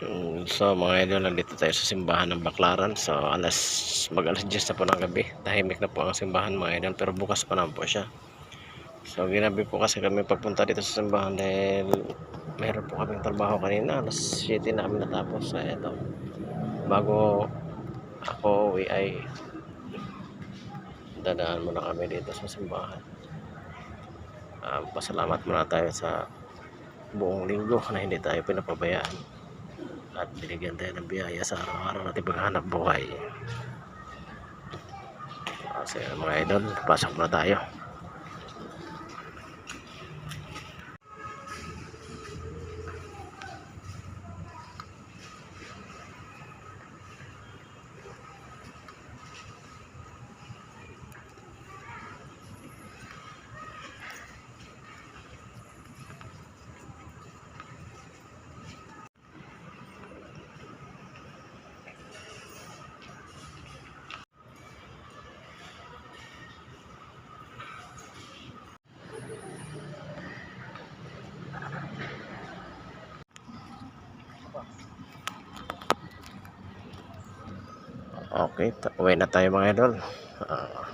Mm, So mga idol, nandito tayo sa simbahan ng Baklaran. So alas, mag alas 10 na po ng gabi. Tahimik na po ang simbahan mga idol, pero bukas pa naman po siya. So ginabi po kasi kami pagpunta dito sa simbahan dahil meron po kaming trabaho kanina. Alas 7 na kami natapos. So ito, bago ako uwi ay dadaan muna kami dito sa simbahan. Ah, pasalamat muna tayo sa buong linggo na hindi tayo pinapabayaan at binigyan tayo ng biyaya sa araw-araw natin paghanap buhay. Kasi mga idol, pasok na tayo. Okay, uwi na tayo mga idol. Ah,